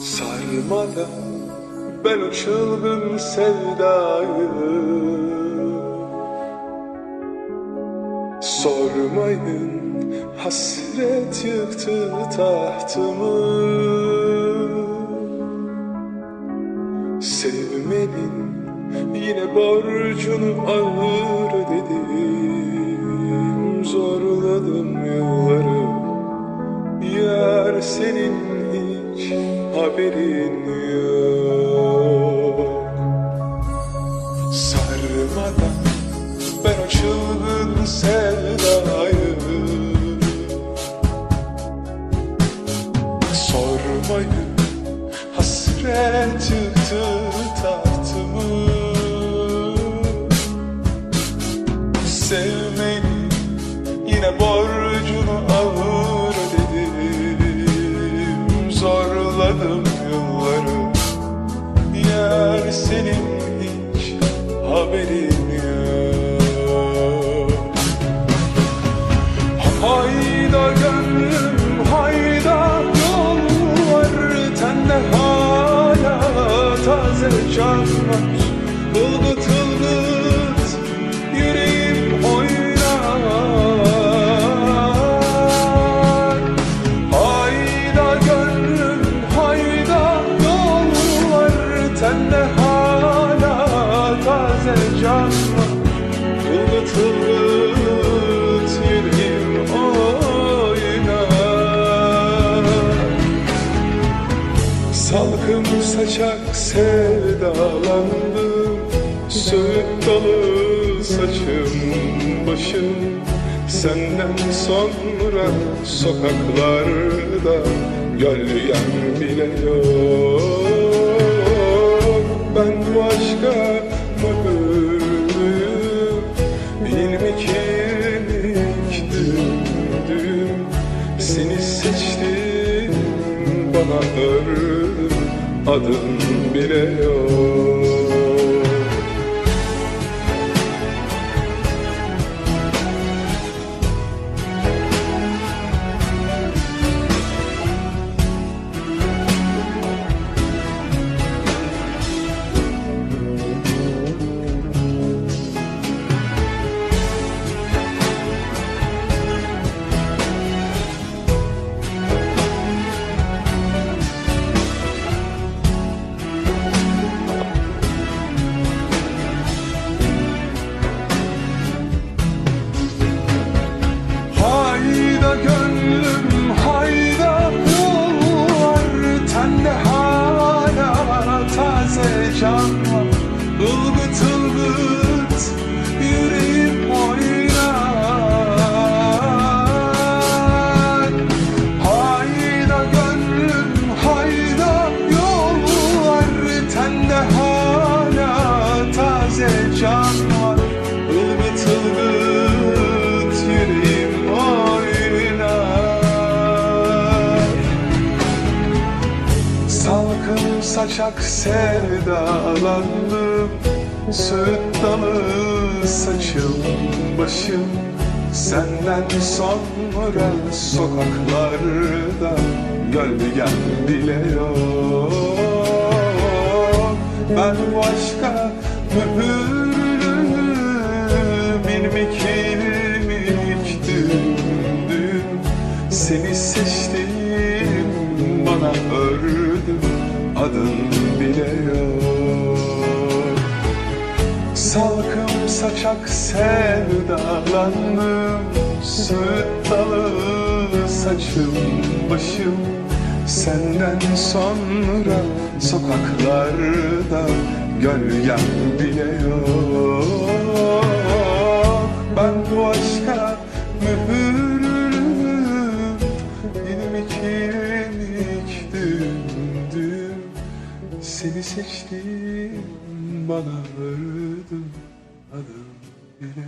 Sarmadan ben o çılgın sevdayı. Sormayın hasret yıktı tahtımı. Sevmenin yine borcunu ağır ödedim Zorladım yılları Yar senin hiç haberin yok hasret yıktı tahtımı Sevmenin yine borcunu ağır ödedim Zorladım yılları Yar senin hiç haberin yok. Hayda taze can var Ilgıt ılgıt yüreğim oynar Salkım saçak sevdalandım Söğüt dolu saçım başım. Senden sonra sokaklarda Gölgen bile yok. Ben bu aşka bana ördüm Adım bile yok var Ilgıt ılgıt Salkım saçak sevdalandım. Söğüt dalı saçım başım Senden sonra sokaklarda Gölgen bile yok. Ben bu aşka mühürlüyüm İlmik ilmik dümdüm Seni seçtim Adın bile yok. Salkım saçak sevdalandım. Söğüt dalı saçım başım. Senden sonra sokaklarda Gölgen bile Seni seçtim bana ördüm adım bile